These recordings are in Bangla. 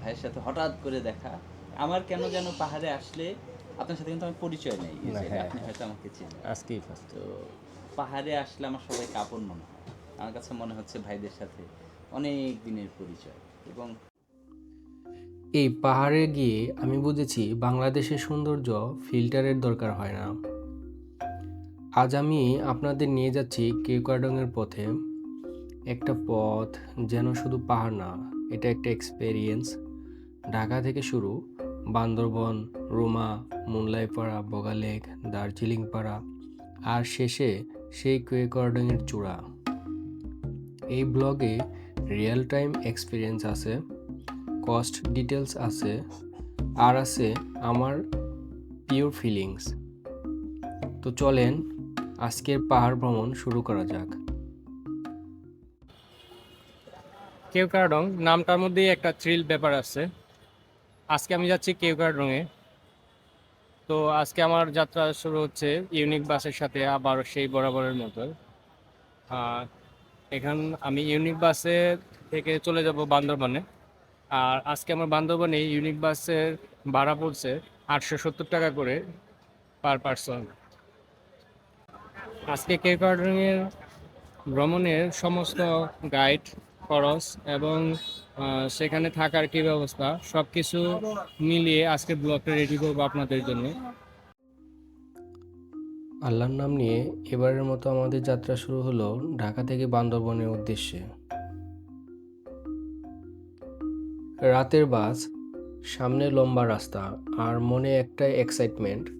ভাইয়ের সাথে হঠাৎ করে দেখা। আমার কেন যেন পাহাড়ে আসলে আপনার সাথে কিন্তু আমার পরিচয় নেই। হ্যাঁ। আপনি হয়তো আমাকে চেনেন। আজকেই ফার্স্ট তো পাহাড়ে আসলে আমার সবাই কাপড় মনে হয়। আমার কাছে মনে হচ্ছে ভাইদের সাথে অনেক দিনের পরিচয় এবং এই পাহাড়ে গিয়ে আমি বুঝেছি বাংলাদেশের সৌন্দর্য ফিল্টারের দরকার হয় না। আজ আমি আপনাদের নিয়ে যাচ্ছি কেওকাডংয়ের পথে। একটা পথ যেন শুধু পাহাড় না এটা একটা এক্সপেরিয়েন্স ঢাকা থেকে শুরু বান্দরবন, রোমা, মুনলাইপাড়া, বগালেক দার্জিলিং পাড়া আর শেষে সেই কেওকাডংয়ের চূড়া। এই ব্লগে রিয়েল টাইম এক্সপিরিয়েন্স আছে, কস্ট ডিটেলস আছে, আর আছে আমার পিওর ফিলিংস। তো চলেন আজকের পাহাড় ভ্রমণ শুরু করা যাক। কেওকারডং নামটার মধ্যেই একটা থ্রিল ব্যাপার আছে। আজকে আমি যাচ্ছি কেওকারডংয়ে তো আজকে আমার যাত্রা শুরু হচ্ছে ইউনিক বাসের সাথে, আবার সেই বরাবরের মতো। আর এখান আমি ইউনিক বাসে থেকে চলে যাব বান্দরবানে। আর আজকে আমার বান্দরবানে ইউনিক বাসের ভাড়া পড়ছে আটশো সত্তর টাকা করে পার পারসন আজকে কেওকারডংয়ের ভ্রমণের সমস্ত গাইড খরচ এবং সেখানে থাকার কি ব্যবস্থা? সব কিছু মিলিয়ে আজকে ব্লগটা রেডি করব আপনাদের জন্য। আল্লাহর নাম নিয়ে এবারের মতো আমাদের যাত্রা শুরু হলো ঢাকা থেকে বান্দরবনের উদ্দেশ্যে। রাতের বাস, সামনে লম্বা রাস্তা আর মনে একটা এক্সাইটমেন্ট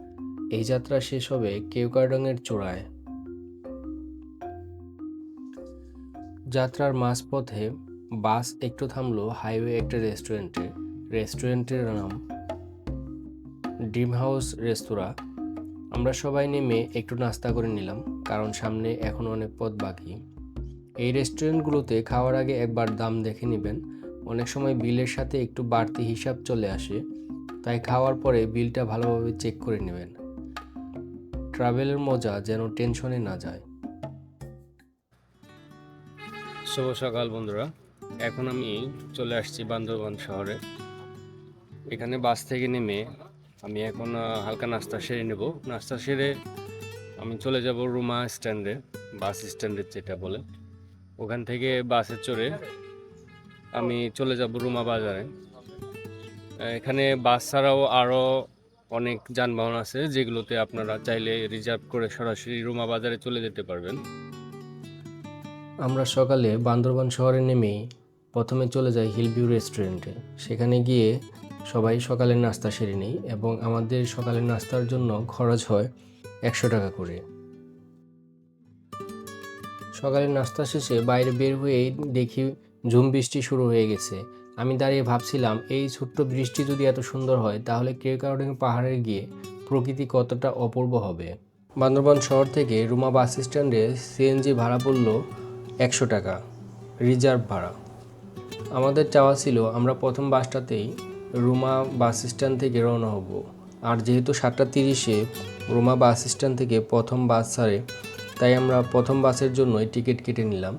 এই যাত্রা শেষ হবে কেওকাডংয়ের চূড়ায়। যাত্রার মাঝপথে বাস একটু থামলো হাইওয়ে একটা রেস্টুরেন্টে। রেস্টুরেন্টের নাম ড্রিম হাউস রেস্তোরাঁ। আমরা সবাই নেমে একটু নাস্তা করে নিলাম, কারণ সামনে এখন অনেক পথ বাকি। এই রেস্টুরেন্টগুলোতে খাওয়ার আগে একবার দাম দেখে নেবেন। অনেক সময় বিলের সাথে একটু বাড়তি হিসাব চলে আসে, তাই খাওয়ার পরে বিলটা ভালোভাবে চেক করে নেবেন। ট্রাভেলের মজা যেন টেনশনে না যায়। শুভ সকাল বন্ধুরা। এখন আমি চলে আসছি বান্দরবান শহরে। এখানে বাস থেকে নেমে আমি এখন হালকা নাস্তা সেরে নেব। নাস্তা সেরে আমি চলে যাব রুমা স্ট্যান্ডে, বাস স্ট্যান্ডে যেটা বলে। ওখান থেকে বাসে চড়ে আমি চলে যাব রুমা বাজারে। এখানে বাস ছাড়াও আরও অনেক যানবাহন আছে যেগুলোতে আপনারা চাইলে রিজার্ভ করে সরাসরি রুমা বাজারে চলে যেতে পারবেন। আমরা সকালে বান্দরবান শহরে নেমেই প্রথমে চলে যাই হিলভিউ রেস্টুরেন্টে সেখানে গিয়ে সবাই সকালের নাস্তা সেরে নিই এবং আমাদের সকালের নাস্তার জন্য খরচ হয় একশো টাকা করে। সকালের নাস্তা শেষে বাইরে বের হয়েই দেখি ঝুম বৃষ্টি শুরু হয়ে গেছে। আমি দাঁড়িয়ে ভাবছিলাম, এই ছোট্ট বৃষ্টি যদি এত সুন্দর হয়, তাহলে কেকাউডিং পাহাড়ে গিয়ে প্রকৃতি কতটা অপূর্ব হবে? বান্দরবান শহর থেকে রুমা বাস স্ট্যান্ডে সিএনজি ভাড়া পড়ল একশো টাকা, রিজার্ভ ভাড়া। আমাদের চাওয়া ছিল আমরা প্রথম বাসটাতেই রুমা বাস স্ট্যান্ড থেকে রওনা হব। আর যেহেতু সাতটা তিরিশে রুমা বাস স্ট্যান্ড থেকে প্রথম বাস ছাড়ে, তাই আমরা প্রথম বাসের জন্যই টিকিট কেটে নিলাম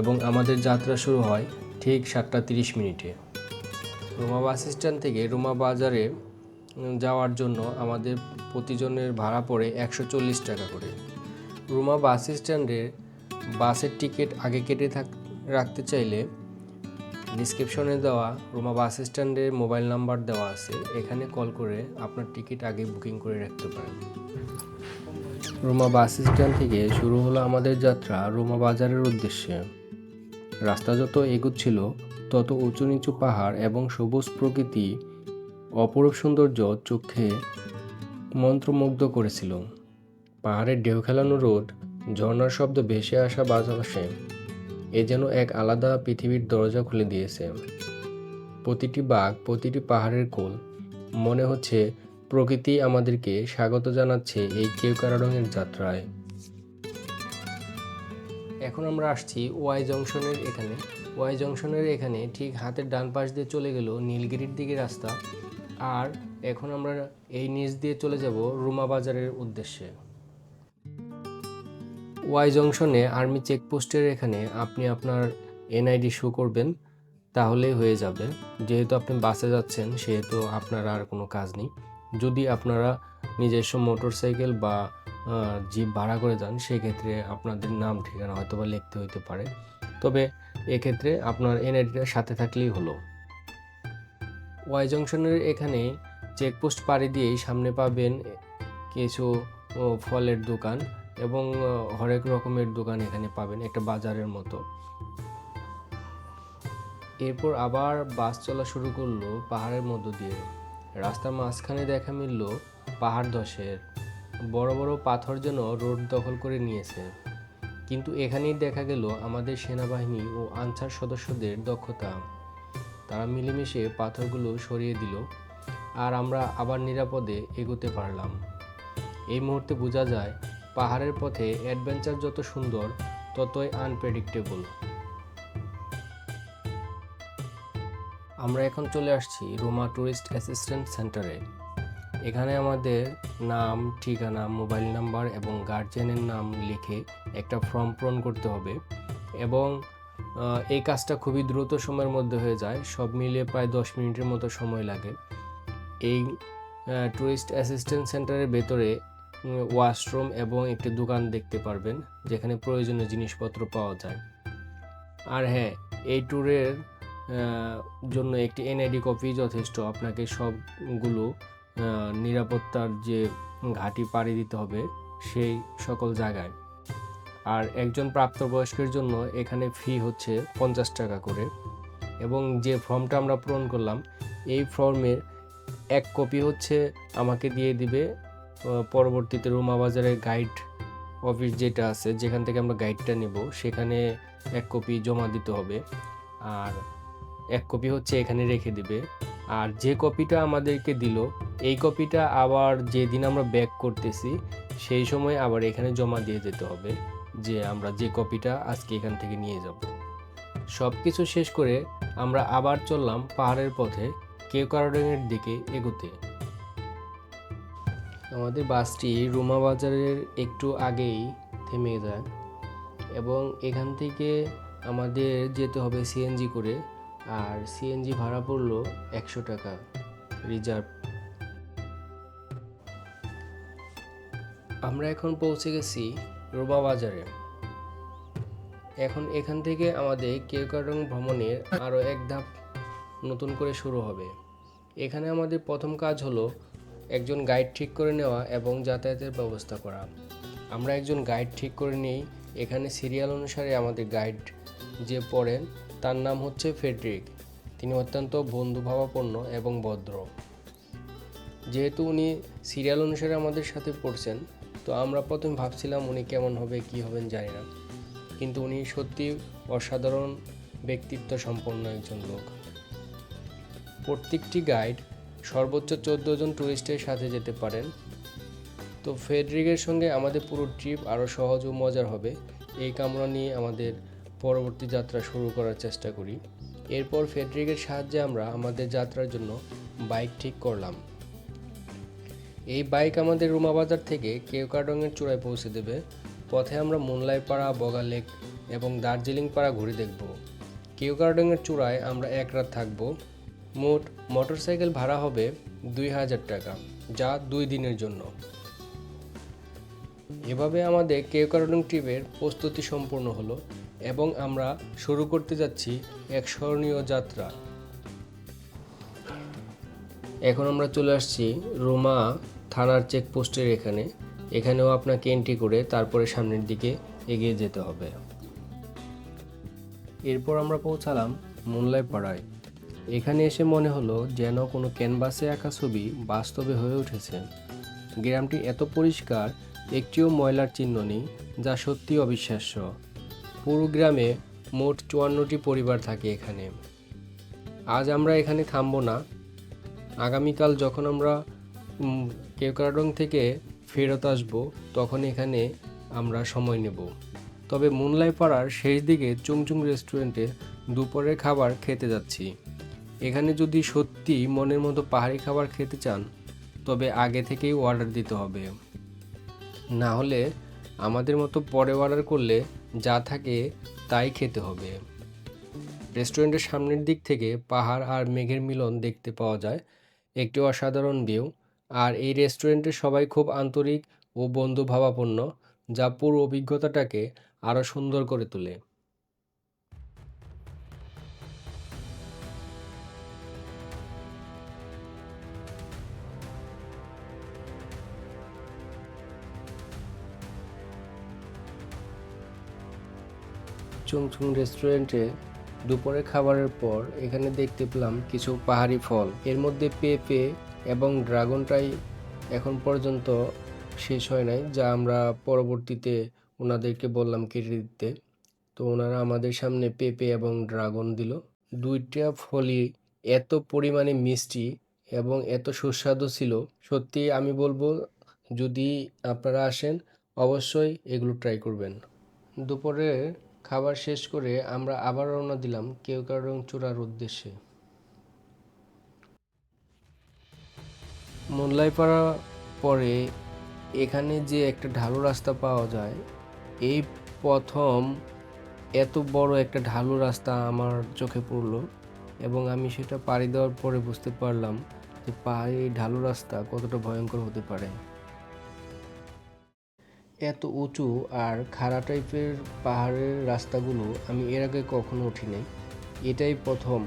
এবং আমাদের যাত্রা শুরু হয় ঠিক সাতটা তিরিশ মিনিটে। রুমা বাস স্ট্যান্ড থেকে রুমা বাজারে যাওয়ার জন্য আমাদের প্রতিজনের ভাড়া পড়ে একশো চল্লিশ টাকা করে। রুমা বাস স্ট্যান্ডে বাসের টিকিট আগে কেটে থাক, রাখতে চাইলে ডিসক্রিপশনে দেওয়া রুমা বাস স্ট্যান্ডের মোবাইল নাম্বার দেওয়া আছে। এখানে কল করে আপনার টিকিট আগে বুকিং করে রাখতে পারেন। রুমা বাস স্ট্যান্ড থেকে শুরু হলো আমাদের যাত্রা রুমা বাজারের উদ্দেশ্যে। রাস্তা যত এগুচ্ছিল, তত উঁচু নিচু পাহাড় এবং সবুজ প্রকৃতি, অপরূপ সৌন্দর্য চোখে মন্ত্রমুগ্ধ করেছিল। পাহাড়ের ঢেউ খেলানো রোড ঝর্ণার শব্দ ভেসে আসা বাতাসে এ যেন এক আলাদা পৃথিবীর দরজা খুলে দিয়েছে। প্রতিটি বাঘ, প্রতিটি পাহাড়ের কোল মনে হচ্ছে প্রকৃতি আমাদেরকে স্বাগত জানাচ্ছে এই কেউকারাডংয়ের যাত্রায়। এখন আমরা আসছি ওয়াই জংশনের এখানে। ওয়াই জংশনের এখানে ঠিক হাতের ডান পাশ দিয়ে চলে গেল নীলগিরির দিকে রাস্তা। আর এখন আমরা এই নিচ দিয়ে চলে যাব রুমা বাজারের উদ্দেশ্যে। ওয়াই জংশনে আর্মি চেকপোস্টের এখানে আপনি আপনার এনআইডি শো করবেন, তাহলেই হয়ে যাবে। যেহেতু আপনি বাসে যাচ্ছেন, সেহেতু আপনার আর কোনো কাজ নেই। যদি আপনারা নিজস্ব মোটরসাইকেল বা জিপ ভাড়া করে যান, সেক্ষেত্রে আপনাদের নাম, ঠিকানা হয়তো বা লিখতে হইতে পারে। তবে এক্ষেত্রে আপনার এনআইডিটা সাথে থাকলেই হলো। ওয়াই জংশনের এখানে চেকপোস্ট পাড়ি দিয়েই সামনে পাবেন কিছু ফলের দোকান। এবং হরেক রকমের দোকান এখানে পাবেন, একটা বাজারের মতো। এরপর আবার বাস চলা শুরু করল পাহাড়ের মধ্য দিয়ে। রাস্তার মাঝখানে দেখা মিলল পাহাড় ধসের। বড় বড় পাথর যেন রোড দখল করে নিয়েছে। কিন্তু এখানেই দেখা গেল আমাদের সেনাবাহিনী ও আনসার সদস্যদের দক্ষতা। তারা মিলেমিশে পাথরগুলো সরিয়ে দিল আর আমরা আবার নিরাপদে এগোতে পারলাম। এই মুহূর্তে বোঝা যায় পাহাড়ের পথে অ্যাডভেঞ্চার যত সুন্দর, ততই আনপ্রেডিক্টেবল আমরা এখন চলে আসছি রোমা ট্যুরিস্ট অ্যাসিস্ট্যান্ট সেন্টারে এখানে আমাদের নাম, ঠিকানা মোবাইল নাম্বার এবং গার্জিয়ানের নাম লিখে একটা ফর্ম পূরণ করতে হবে এবং এই কাজটা খুবই দ্রুত সময়ের মধ্যে হয়ে যায়। সব মিলিয়ে প্রায় দশ মিনিটের মতো সময় লাগে। এই ট্যুরিস্ট অ্যাসিস্ট্যান্ট সেন্টারের ভেতরে ওয়াশরুম এবং একটি দোকান দেখতে পারবেন, যেখানে প্রয়োজনীয় জিনিসপত্র পাওয়া যায়। আর হ্যাঁ এই ট্যুরের জন্য একটি এনআইডি কপি যথেষ্ট। আপনাকে সবগুলো নিরাপত্তার যে ঘাঁটি পাড়ি দিতে হবে, সেই সকল জায়গায়। আর একজন প্রাপ্তবয়স্কের জন্য এখানে ফি হচ্ছে পঞ্চাশ টাকা করে। এবং যে ফর্মটা আমরা পূরণ করলাম, এই ফর্মের এক কপি হচ্ছে আমাকে দিয়ে দিবে পরবর্তীতে রুমা বাজারের গাইড অফিস যেটা আছে, যেখান থেকে আমরা গাইডটা নেব, সেখানে এক কপি জমা দিতে হবে। আর এক কপি হচ্ছে এখানে রেখে দিবে। আর যে কপিটা আমাদেরকে দিল, এই কপিটা আবার যেদিন আমরা ব্যাক করতেছি, সেই সময় আবার এখানে জমা দিয়ে যেতে হবে যে আমরা যে কপিটা আজকে এখান থেকে নিয়ে যাব। সব কিছু শেষ করে আমরা আবার চললাম পাহাড়ের পথে কেওকারডেনের দিকে এগোতে। আমাদের বাসটি রুমা বাজারের একটু আগেই থেমে যায় এবং এখান থেকে আমাদের যেতে হবে সিএনজি করে, আর সিএনজি ভাড়া পড়ল একশো টাকা রিজার্ভ। আমরা এখন পৌঁছে গেছি রোবা বাজারে। এখন এখান থেকে আমাদের কেওকারং ভ্রমণের আরও এক ধাপ নতুন করে শুরু হবে। এখানে আমাদের প্রথম কাজ হলো একজন গাইড ঠিক করে নেওয়া এবং যাতায়াতের ব্যবস্থা করা। আমরা একজন গাইড ঠিক করে নিই এখানে সিরিয়াল অনুসারে আমাদের গাইড যে পড়েন, তার নাম হচ্ছে ফেডরিক। তিনি অত্যন্ত বন্ধুভাবাপন্ন এবং ভদ্র। যেহেতু উনি সিরিয়াল অনুসারে আমাদের সাথে পড়ছেন, তো আমরা প্রথমে ভাবছিলাম উনি কেমন হবে, কি হবেন জানি না। কিন্তু উনি সত্যি অসাধারণ ব্যক্তিত্ব সম্পন্ন একজন লোক। প্রত্যেকটি গাইড সর্বোচ্চ চোদ্দ জন ট্যুরিস্টের সাথে যেতে পারেন। তো ফেডরিকের সঙ্গে আমাদের পুরো ট্রিপ আরও সহজ ও মজার হবে। এই কামনা নিয়ে আমাদের পরবর্তী যাত্রা শুরু করার চেষ্টা করি। এরপর ফেডরিকের সাহায্যে আমরা আমাদের যাত্রার জন্য বাইক ঠিক করলাম। এই বাইক আমাদের রুমা বাজার থেকে কেওকাডংয়ের চূড়ায় পৌঁছে দেবে। পথে আমরা মুনলাই পাড়া বগা লেক এবং দার্জিলিং পাড়া ঘুরে দেখব। কেওকাডংয়ের চূড়ায় আমরা এক রাত থাকব। মোট মোটরসাইকেল ভাড়া হবে দুই হাজার টাকা, যা দুই দিনের জন্য। এভাবে আমাদের কেওকারডং ট্রিপের প্রস্তুতি সম্পূর্ণ হলো এবং আমরা শুরু করতে যাচ্ছি এক স্মরণীয় যাত্রা। এখন আমরা চলে আসছি রোমা থানার চেকপোস্টের এখানে। এখানেও আপনাকে এন্ট্রি করে তারপরে সামনের দিকে এগিয়ে যেতে হবে। এরপর আমরা পৌঁছালাম মুনলাই পাড়ায় এখানে এসে মনে হলো যেন কোনো ক্যানভাসে আঁকা ছবি বাস্তবে হয়ে উঠেছে। গ্রামটি এত পরিষ্কার, একটিও ময়লার চিহ্ন নেই, যা সত্যি অবিশ্বাস্য। পুরো গ্রামে মোট চুয়ান্নটি পরিবার থাকে এখানে। আজ আমরা এখানে থামবো না। আগামীকাল যখন আমরা কেওকারডং থেকে ফেরত আসব, তখন এখানে আমরা সময় নেব। তবে মুনলাই পাড়ার শেষ দিকে চুংচুং রেস্টুরেন্টে দুপুরের খাবার খেতে যাচ্ছি। এখানে যদি সত্যি মনের মতো পাহাড়ি খাবার খেতে চান, তবে আগে থেকেই অর্ডার দিতে হবে। না হলে আমাদের মতো পরে অর্ডার করলে যা থাকে তাই খেতে হবে। রেস্টুরেন্টের সামনের দিক থেকে পাহাড় আর মেঘের মিলন দেখতে পাওয়া যায়। একটি অসাধারণ ভিউ আর এই রেস্টুরেন্টে সবাই খুব আন্তরিক ও বন্ধুভাবাপন্ন, যা পুরো অভিজ্ঞতাটাকে আরও সুন্দর করে তোলে। চুংচুং রেস্টুরেন্টে দুপুরে খাবারের পর এখানে দেখতে পেলাম কিছু পাহাড়ি ফল। এর মধ্যে পেঁপে এবং ড্রাগনটাই এখন পর্যন্ত শেষ হয় নাই, যা আমরা পরবর্তীতে ওনাদেরকে বললাম কেটে দিতে। তো ওনারা আমাদের সামনে পেঁপে এবং ড্রাগন দিল। দুইটা ফলই এত পরিমাণে মিষ্টি এবং এত সুস্বাদু ছিল, সত্যি আমি বলব যদি আপনারা আসেন, অবশ্যই এগুলো ট্রাই করবেন। দুপুরে খাবার শেষ করে আমরা আবার রওনা দিলাম কেওকারং চূড়ার উদ্দেশ্যে। মোল্লাইপাড়া পরে এখানে যে একটা ঢালু রাস্তা পাওয়া যায়, এই প্রথম এত বড় একটা ঢালু রাস্তা আমার চোখে পড়ল এবং আমি সেটা পাড়ি দেওয়ার পরে বুঝতে পারলাম যে পাহাড়ি ঢালু রাস্তা কতটা ভয়ঙ্কর হতে পারে। এত উঁচু আর খাড়া টাইপের পাহাড়ের রাস্তাগুলো আমি এর আগে কখনো উঠি নাই এটাই প্রথম।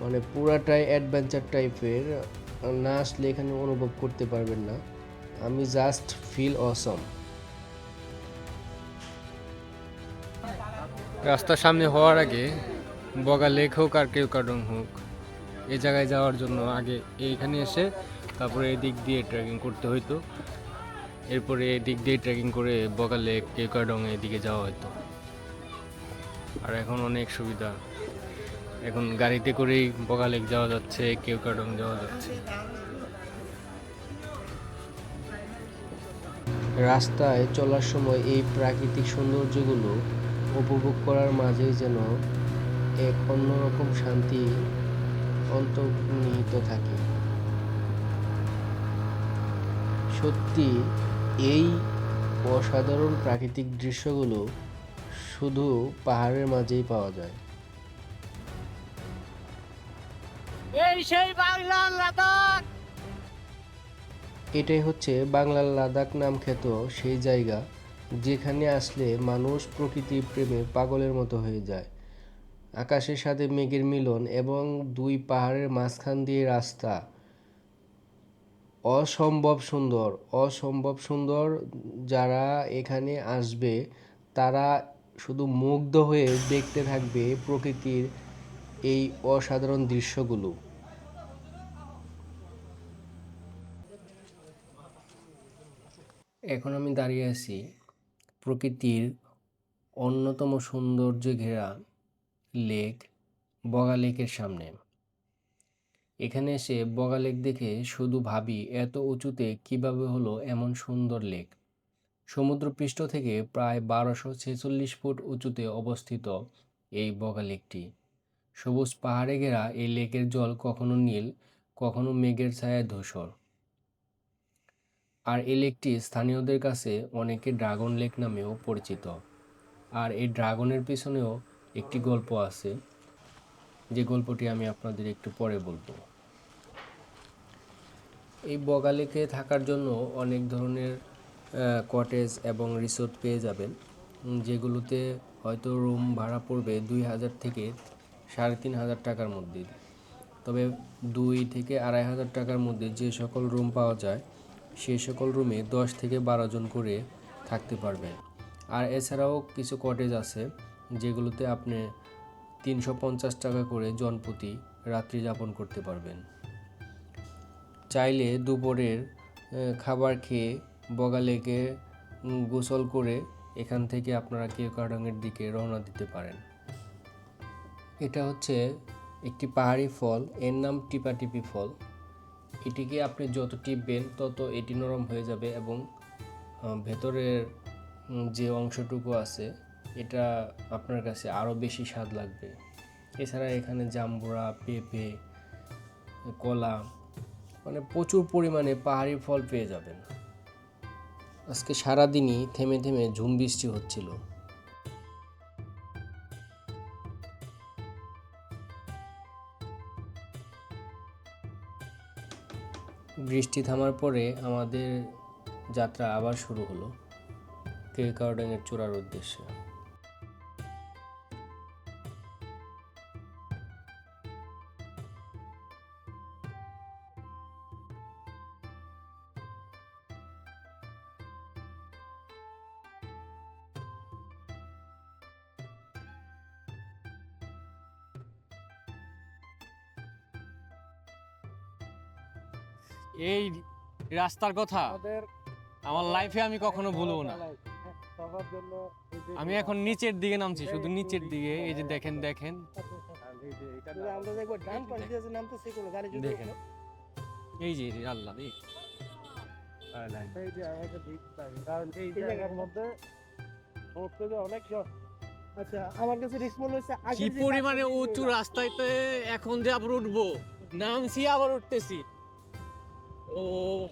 মানে পুরাটাই অ্যাডভেঞ্চার টাইপের না আসলে এখানে অনুভব করতে পারবেন না। আমি জাস্ট ফিল অসম রাস্তার সামনে হওয়ার আগে বগা লেক হোক আর কেউ কার্ডং হোক, এই জায়গায় যাওয়ার জন্য আগে এইখানে এসে তারপরে এই দিক দিয়ে ট্রেকিং করতে হইতো। এরপরে এই দিক দিয়ে ট্রেকিং করে কেউ কার্ডং এদিকে যাওয়া হতো আর এখন অনেক সুবিধা। এখন গাড়িতে করেই বগা লেক যাওয়া যাচ্ছে কেউ কার্ডং যাওয়া যাচ্ছে। রাস্তায় চলার সময় এই প্রাকৃতিক সৌন্দর্যগুলো উপভোগ করার মাঝেই যেন এক অন্যরকম শান্তি অন্তর্নিহিত থাকে। সত্যি এই অসাধারণ প্রাকৃতিক দৃশ্যগুলো শুধু পাহাড়ের মাঝেই পাওয়া যায়। এই সেই বাংলার লাদাখ! এটাই হচ্ছে বাংলার লাদাখ নাম খ্যাত সেই জায়গা যেখানে আসলে মানুষ প্রকৃতির প্রেমে পাগলের মতো হয়ে যায়। আকাশের সাথে মেঘের মিলন এবং দুই পাহাড়ের মাঝখান দিয়ে রাস্তা অসম্ভব সুন্দর অসম্ভব সুন্দর যারা এখানে আসবে, তারা শুধু মুগ্ধ হয়ে দেখতে থাকবে প্রকৃতির এই অসাধারণ দৃশ্যগুলো। এখন আমি দাঁড়িয়ে আছি প্রকৃতির অন্যতম সৌন্দর্যে ঘেরা লেক, বগা লেকের সামনে। এখানে এসে বগা লেক দেখে শুধু ভাবি এত উঁচুতে কীভাবে হলো এমন সুন্দর লেক। সমুদ্রপৃষ্ঠ থেকে প্রায় বারোশো ছেচল্লিশ ফুট উঁচুতে অবস্থিত এই বগা লেকটি। সবুজ পাহাড়ে ঘেরা এই লেকের জল কখনো নীল, কখনো মেঘের ছায়ায় ধূসর। আর এই লেকটি স্থানীয়দের কাছে অনেকে ড্রাগন লেক নামেও পরিচিত। আর এই ড্রাগনের পিছনেও একটি গল্প আছে। যে গল্পটি আমি আপনাদের একটু পরে বলব। এই বগা লেকে থাকার জন্য অনেক ধরনের কটেজ এবং রিসোর্ট পেয়ে যাবেন, যেগুলোতে হয়তো রুম ভাড়া পড়বে দুই হাজার থেকে সাড়ে তিন হাজার টাকার মধ্যে। তবে দুই থেকে আড়াই হাজার টাকার মধ্যে যে সকল রুম পাওয়া যায় সেই সকল রুমে দশ থেকে বারো জন করে থাকতে পারবেন। আর এছাড়াও কিছু কটেজ আছে, যেগুলোতে আপনি তিনশো পঞ্চাশ টাকা করে জনপ্রতি রাত্রি যাপন করতে পারবেন। চাইলে দুপুরের খাবার খেয়ে বগা লেকে গোসল করে এখান থেকে আপনারা কেওকাডাঙ্গের দিকে রওনা দিতে পারেন। এটা হচ্ছে একটি পাহাড়ি ফল, এর নাম টিপাটিপি ফল। এটিকে আপনি যত টিপবেন, তত এটি নরম হয়ে যাবে এবং ভেতরের যে অংশটুকু আছে, এটা আপনার কাছে আরও বেশি স্বাদ লাগবে। এছাড়া এখানে জাম্বুরা, পেঁপে, কলা মানে প্রচুর পরিমাণে পাহাড়ি ফল পেয়ে যাবেন। আজকে সারাদিনই থেমে থেমে ঝুম বৃষ্টি হচ্ছিল। বৃষ্টি থামার পরে আমাদের যাত্রা আবার শুরু হলো। কেউ চূড়ার উদ্দেশ্যে। রাস্তার কথা। আমার লাইফে আমি কখনো ভুলবো না। আমি এখন নিচের দিকে নামছি শুধু নিচের দিকে। এই যে দেখেন দেখেন। এই যে এই যে আল্লাহ অনেক আচ্ছা আমার কাছে রিস্ক মনে হচ্ছে কি পরিমাণে উঁচু রাস্তাইতে এখন যে আবার উঠবো। নামছি আবার উঠতেছি। ও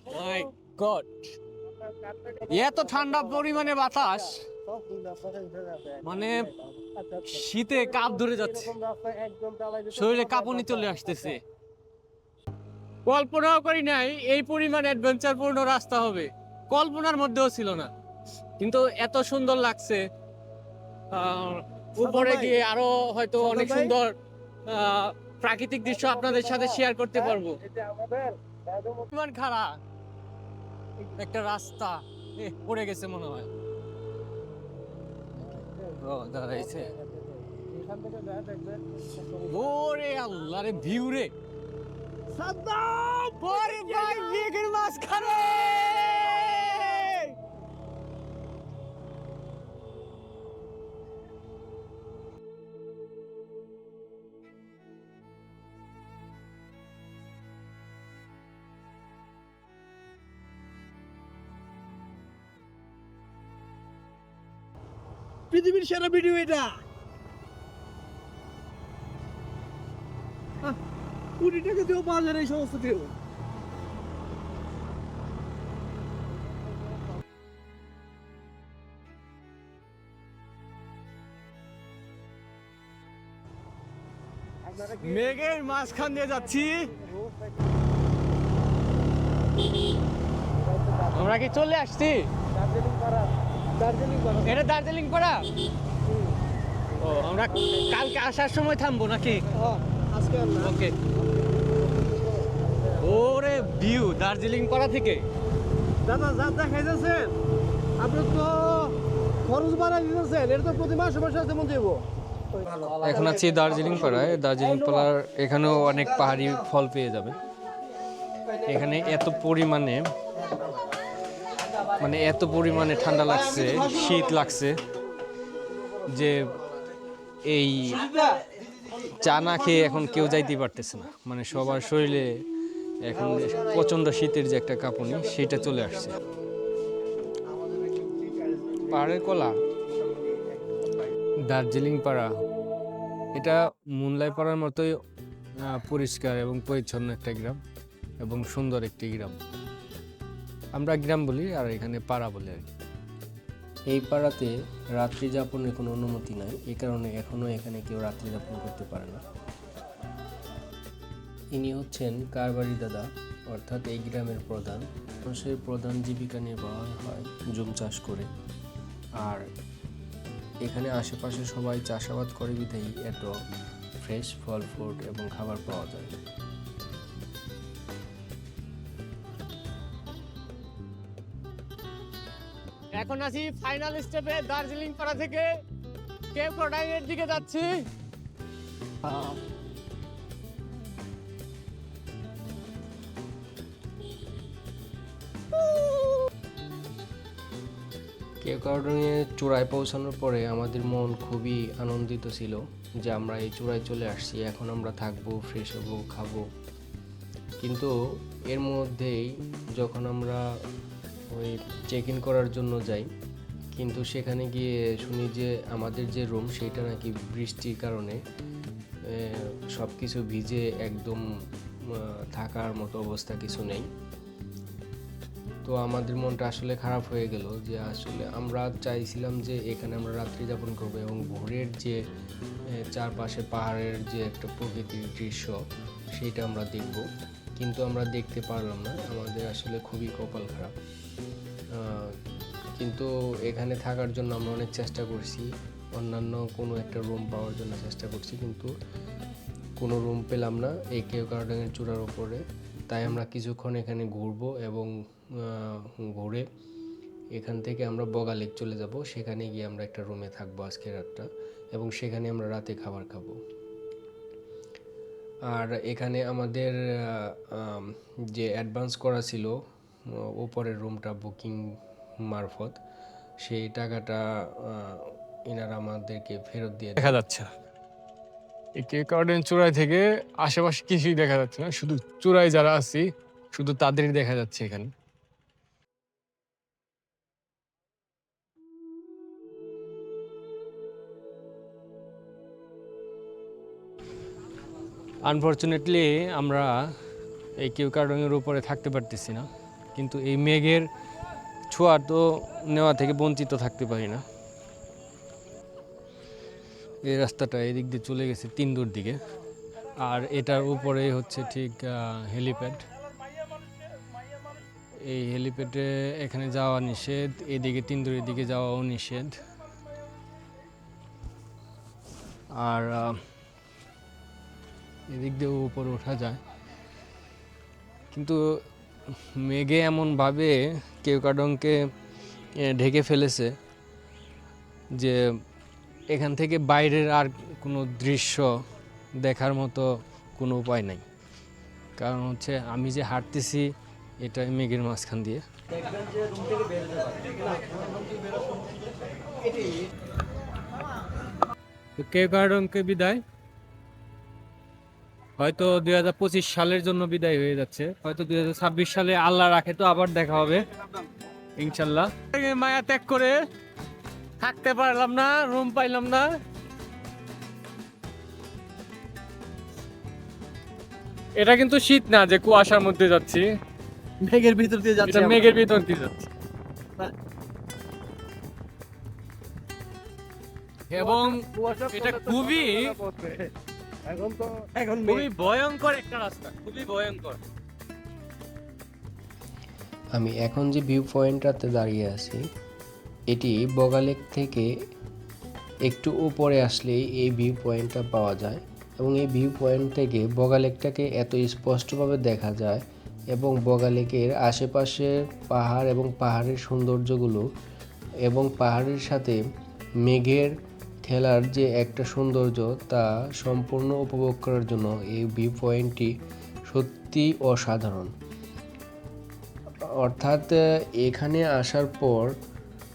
মাই গড এত ঠান্ডা পরিমাণে বাতাস। মানে। শীতে কাপ ধরে যাচ্ছে। শরীরে কাঁপুনি চলে আসতেছে। কল্পনাও করি নাই এই পরিমাণ অ্যাডভেঞ্চার পূর্ণ রাস্তা হবে। কল্পনার মধ্যেও ছিল না। কিন্তু এত সুন্দর লাগছে। উপরে গিয়ে আরও হয়তো অনেক সুন্দর আহ, প্রাকৃতিক দৃশ্য আপনাদের সাথে শেয়ার করতে পারব। পরিমাণ খারাপ একটা রাস্তা। পড়ে গেছে মনে হয়। ও, দাঁড়াইছে। ওরে আল্লাহ রে, ভিউ রে। সাদ্দাম! পরে ভাই মেঘের মাঝখানে। পৃথিবীর সেরা ভিডিও এটা। কোটি টাকা দিয়েও পাওয়া যায় এই সমস্ত মেঘের মাঝখান দিয়ে যাচ্ছি। আমরা কি চলে আসছি? দার্জিলিং পাড়া এটা দার্জিলিং পাড়া? ও আমরা কালকে আসার সময় থামবো নাকি? হ্যাঁ। ওকে। ওরে ভিউ দার্জিলিং পাড়া থেকে। দাদা যা যা খাইতেছেন আপনি তো খরচ বাড়াই দিতেছেন এটা তো প্রতি মাসে মাসে আছে মন যাব এখন আছি দার্জিলিং পাড়ায়। দার্জিলিং পাড়ার এখানেও অনেক পাহাড়ি ফল পেয়ে যাবে এখানে এত পরিমাণে মানে এত পরিমাণে ঠান্ডা লাগছে, শীত লাগছে যে এই চা না খেয়ে এখন কেউ যাইতে পারতেছে না। মানে সবার শরীরে এখন প্রচণ্ড শীতের যে একটা কাঁপুনি, সেটা চলে আসছে। পাহাড়ের কলা? দার্জিলিং পাড়া। এটা মুনলাই পাড়ার মতোই পরিষ্কার এবং পরিচ্ছন্ন একটা গ্রাম এবং সুন্দর একটি গ্রাম। আমরা গ্রাম বলি আর এখানে পাড়া বলি আর কি। এই পাড়াতে রাত্রি যাপনের কোনো অনুমতি নাই এই কারণে এখনও এখানে কেউ রাত্রি যাপন করতে পারে না। ইনি হচ্ছেন কারবারি দাদা, অর্থাৎ এই গ্রামের প্রধান। মানুষের প্রধান জীবিকা নির্বাহ হয়, জুম চাষ করে। আর এখানে আশেপাশে সবাই চাষাবাদ করে বিধায় এত ফ্রেশ ফল, ফ্রুট এবং খাবার পাওয়া যায়। এখন আছি ফাইনাল স্টেপে দার্জিলিং পাড়া থেকে। কেপ এর দিকে যাচ্ছি। কেকাউডংয়ে চূড়ায় পৌঁছানোর পরে আমাদের মন খুবই আনন্দিত ছিল যে আমরা এই চূড়ায় চলে আসছি, এখন আমরা থাকব ফ্রেশ হব, খাব। কিন্তু এর মধ্যেই যখন আমরা ওই চেক ইন করার জন্য যাই। কিন্তু সেখানে গিয়ে শুনি যে আমাদের যে রুম সেটা নাকি বৃষ্টির কারণে সব কিছু ভিজে একদম থাকার মতো অবস্থা কিছু নেই। তো আমাদের মনটা আসলে খারাপ হয়ে গেল যে আসলে আমরা চাইছিলাম যে এখানে আমরা রাত্রি যাপন করব এবং ভোরের যে চারপাশে পাহাড়ের যে একটা প্রকৃতির দৃশ্য, সেটা আমরা দেখব। কিন্তু আমরা দেখতে পারলাম না। আমাদের আসলে খুবই কপাল খারাপ। কিন্তু এখানে থাকার জন্য আমরা অনেক চেষ্টা করছি। অন্যান্য কোনো একটা রুম পাওয়ার জন্য চেষ্টা করছি, কিন্তু কোনো রুম পেলাম না এই কেউ গার্ডেনের চূড়ার উপরে। তাই আমরা কিছুক্ষণ এখানে ঘুরবো এবং ঘুরে এখান থেকে আমরা বগা লেক চলে যাব। সেখানে গিয়ে আমরা একটা রুমে থাকব আজকে রাতটা এবং সেখানে আমরা রাতে খাবার খাব। আর এখানে আমাদের যে অ্যাডভান্স করা ছিল আহ, উপরের রুমটা বুকিং মারফত সেই টাকাটা এনারা আমাদেরকে ফেরত দিয়ে দেখা যাচ্ছে। না। এই গার্ডেন চূড়ায় থেকে আশেপাশে কিছুই দেখা যাচ্ছে না শুধু চূড়ায় যারা আছি শুধু তাদেরই দেখা যাচ্ছে এখানে। আনফর্চুনেটলি আমরা এই কেউ কার্ডনের উপরে থাকতে পারতেছি না। কিন্তু এই মেঘের ছোঁয়া তো নেওয়া থেকে বঞ্চিত থাকতে পারি না। এই রাস্তাটা এদিক দিয়ে চলে গেছে তিনদুর দিকে। আর এটার উপরে হচ্ছে ঠিক হেলিপ্যাড। এই হেলিপ্যাডে এখানে যাওয়া নিষেধ, এদিকে তিনদুরের দিকে যাওয়াও নিষেধ। আর এদিক দিয়ে উপরে ওঠা যায়। কিন্তু মেঘে এমনভাবে কেউকাডংকে ঢেকে ফেলেছে যে এখান থেকে বাইরের আর কোনো দৃশ্য দেখার মতো কোনো উপায় নাই। কারণ হচ্ছে আমি যে হাঁটতেছি এটা মেঘের মাঝখান দিয়ে। কেউ গার্ডনকে বিদায়। হয়তো দুই হাজার পঁচিশ সালের জন্য বিদায় হয়ে যাচ্ছে। হয়তো দুই হাজার ছাব্বিশ সালে আল্লাহ রাখে তো আবার দেখা হবে ইনশাল্লাহ। মায়া ত্যাগ করে থাকতে পারলাম না রুম পাইলাম না। এটা কিন্তু শীত না যে কুয়াশার মধ্যে যাচ্ছি। মেঘের ভিতর দিয়ে এটা মেঘের ভিতর দিয়ে যাচ্ছে। এবং এটা খুবই- এখন তো এখন খুবই ভয়ঙ্কর একটা রাস্তা খুবই ভয়ঙ্কর। আমি এখন যে ভিউ পয়েন্টটাতে দাঁড়িয়ে আছি এটি বগালেক থেকে একটু উপরে আসলেই এই ভিউ পয়েন্টটা পাওয়া যায় এবং এই ভিউ পয়েন্ট থেকে বগালেকটাকে এত স্পষ্টভাবে দেখা যায় এবং বগালেকের আশেপাশে পাহাড় এবং পাহাড়ের সৌন্দর্যগুলো এবং পাহাড়ের সাথে মেঘের খেলার যে একটা সৌন্দর্য তা সম্পূর্ণ উপভোগ করার জন্য এই ভিউ পয়েন্টটি সত্যি অসাধারণ। অর্থাৎ, এখানে আসার পর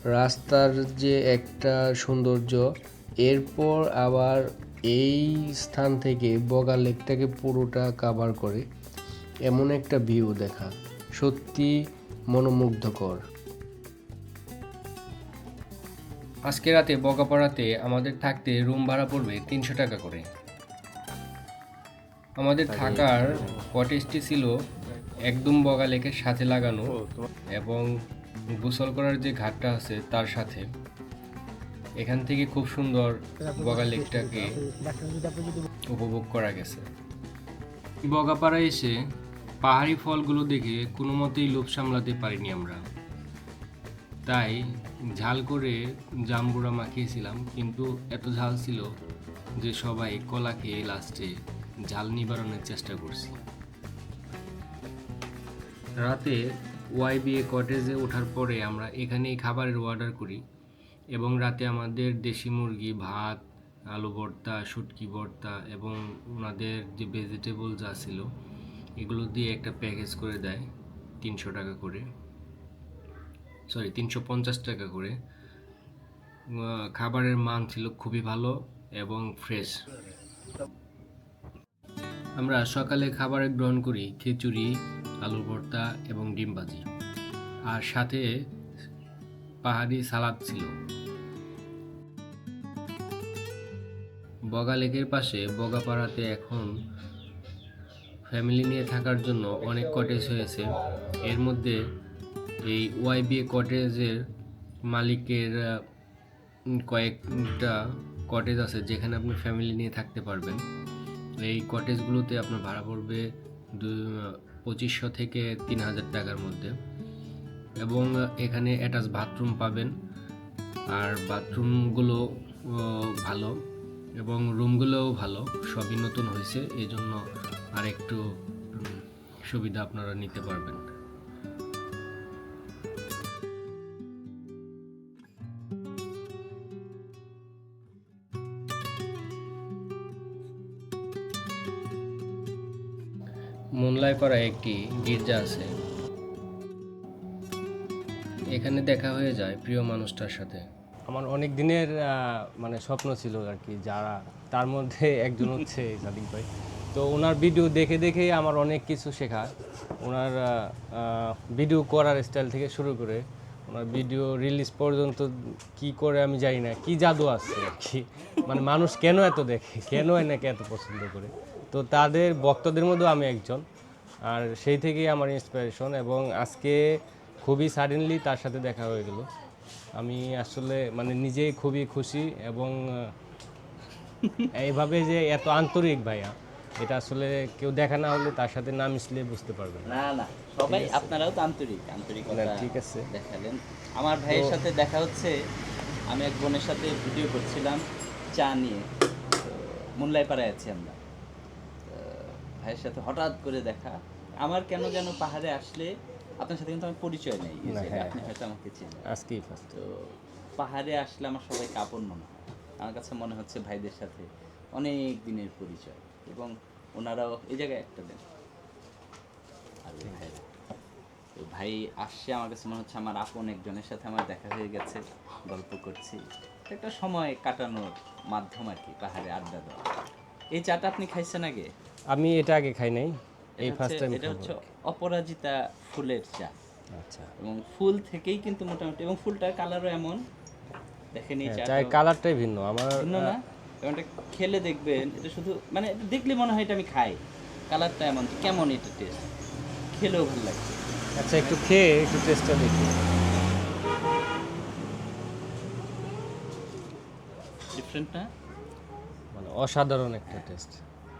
রাস্তার যে একটা সৌন্দর্য, এরপর আবার এই স্থান থেকে বগা লেকটাকে পুরোটা কাভার করে এমন একটা ভিউ দেখা। সত্যি মনোমুগ্ধকর। আজকে রাতে বগাপাড়াতে আমাদের থাকতে রুম ভাড়া পড়বে তিনশো টাকা করে। আমাদের থাকার কটেজটি ছিল একদম বগা লেকের সাথে লাগানো এবং গোসল করার যে ঘাটটা আছে তার সাথে। এখান থেকে খুব সুন্দর বগা লেকটাকে উপভোগ করা গেছে। বগাপাড়া এসে পাহাড়ি ফলগুলো দেখে কোনো মতেই লোভ সামলাতে পারিনি আমরা। তাই ঝাল করে জাম্বুরা মাখিয়েছিলাম, কিন্তু এত ঝাল ছিল যে সবাই কলা খেয়ে লাস্টে ঝাল নিবারণের চেষ্টা করছি। রাতে ওয়াইবিএ কটেজে ওঠার পরে আমরা এখানেই খাবারের অর্ডার করি এবং রাতে আমাদের দেশি মুরগি, ভাত, আলু ভর্তা, শুটকি ভর্তা এবং ওনাদের যে ভেজিটেবল যা ছিল, এগুলো দিয়ে একটা প্যাকেজ করে দেয় তিনশো টাকা করে। সরি তিনশো পঞ্চাশ টাকা করে। খাবারের মান ছিল খুবই ভালো এবং ফ্রেশ আমরা সকালে খাবারে গ্রহণ করি খিচুড়ি, আলুর ভর্তা এবং ডিম ভাজি। আর সাথে পাহাড়ি সালাদ ছিল। বগা লেকের পাশে, বগাপাড়াতে এখন ফ্যামিলি নিয়ে থাকার জন্য অনেক কটেজ হয়েছে। এর মধ্যে এই ওয়াইবিএ কটেজের মালিকের কয়েকটা কটেজ আছে যেখানে আপনি ফ্যামিলি নিয়ে থাকতে পারবেন। এই কটেজগুলোতে আপনার ভাড়া পড়বে পঁচিশশো থেকে তিন হাজার টাকার মধ্যে। এবং এখানে অ্যাটাচ বাথরুম পাবেন। আর বাথরুমগুলো ভালো এবং রুমগুলোও ভালো, সবই নতুন হয়েছে। এই জন্য আর একটু সুবিধা আপনারা নিতে পারবেন। করা একটি গির্জা আছে। এখানে দেখা হয়ে যায় প্রিয় মানুষটার সাথে। আমার অনেক দিনের মানে স্বপ্ন ছিল আর কি যারা তার মধ্যে একজন হচ্ছে সাদিক ভাই। তো ওনার ভিডিও দেখে দেখেই আমার অনেক কিছু শেখা। ওনার ভিডিও করার স্টাইল থেকে শুরু করে ওনার ভিডিও রিলিজ পর্যন্ত কি করে আমি জানি না কি জাদু আছে আর কি। মানে মানুষ কেন এত দেখে কেন এনাকে এত পছন্দ করে? তো তাদের ভক্তদের মধ্যেও আমি একজন। আর সেই থেকেই আমার ইন্সপিরেশন এবং আজকে খুবই সাডেনলি তার সাথে দেখা হয়ে গেল। আমি আসলে মানে নিজেই খুবই খুশি এবং এইভাবে যে এত আন্তরিক ভাইয়া এটা আসলে কেউ দেখা না হলে তার সাথে না মিশলে বুঝতে পারবে না। না সবাই আপনারাও তো আন্তরিক আন্তরিকতা ঠিক আছে। দেখালেন। আমার ভাইয়ের সাথে দেখা হচ্ছে আমি এক বোনের সাথে ভিডিও করছিলাম চা নিয়ে। তো মুল্লাই পাড়ায় আছি আমরা। ভাইয়ের সাথে হঠাৎ করে দেখা। আমার কেন যেন পাহাড়ে আসলে আপনার সাথে কিন্তু আমার পরিচয় নেই হ্যাঁ। আপনি হয়তো আমাকে চেনেন। আজকেই ফার্স্ট তো পাহাড়ে আসলে আমার সবাই কাপড় মনে হয়। আমার কাছে মনে হচ্ছে ভাইদের সাথে অনেক দিনের পরিচয় এবং ওনারাও এই জায়গায় একটা দেন। আর এই ভাইরা তো ভাই আসছে আমার কাছে মনে হচ্ছে আমার আপন একজনের সাথে আমার দেখা হয়ে গেছে গল্প করছি। একটা সময় কাটানোর মাধ্যম আর কি পাহাড়ে আড্ডা দেওয়া এই চাটা আপনি খাইছেন আগে? আমি এটা আগে খাই নাই। এই ফার্স্ট টাইম এটা হচ্ছে অপরাজিতা ফুলের চা। আচ্ছা। এবং ফুল থেকেই কিন্তু মোটামুটি এবং ফুলটার কালারও এমন। দেখেন এই হ্যাঁ, চাটা কালারটাই ভিন্ন। আমার ভিন্ন না? এবং এটা খেলে দেখবেন এটা শুধু মানে এটা দেখলে মনে হয় এটা আমি খাই। কালারটা এমন। কেমন এটা টেস্ট খেলেও ভালো লাগছে আচ্ছা একটু খেয়ে একটু টেস্টটা দেখি। ডিফারেন্ট না? মানে অসাধারণ একটা টেস্ট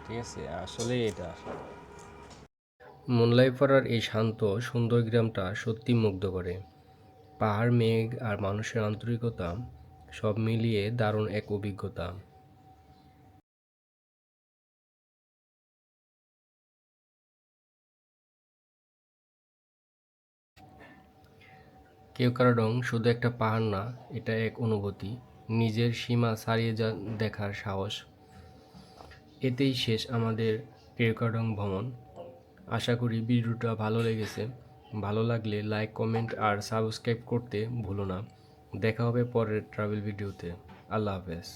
ঠিক আছে আসলে এটা। মোল্লাইপাড়ার এই শান্ত, সুন্দর গ্রামটা সত্যি মুগ্ধ করে। পাহাড়, মেঘ আর মানুষের আন্তরিকতা সব মিলিয়ে দারুণ এক অভিজ্ঞতা। কেওকারাডং শুধু একটা পাহাড় না, এটা এক অনুভূতি। নিজের সীমা ছাড়িয়ে যা, দেখার সাহস। এতেই শেষ আমাদের কেওকাডং ভ্রমণ। আশা করি ভিডিওটা ভালো লেগেছে। ভালো লাগলে লাইক কমেন্ট আর সাবস্ক্রাইব করতে ভুলো না। দেখা হবে পরের ট্রাভেল ভিডিওতে আল্লাহ হাফেজ।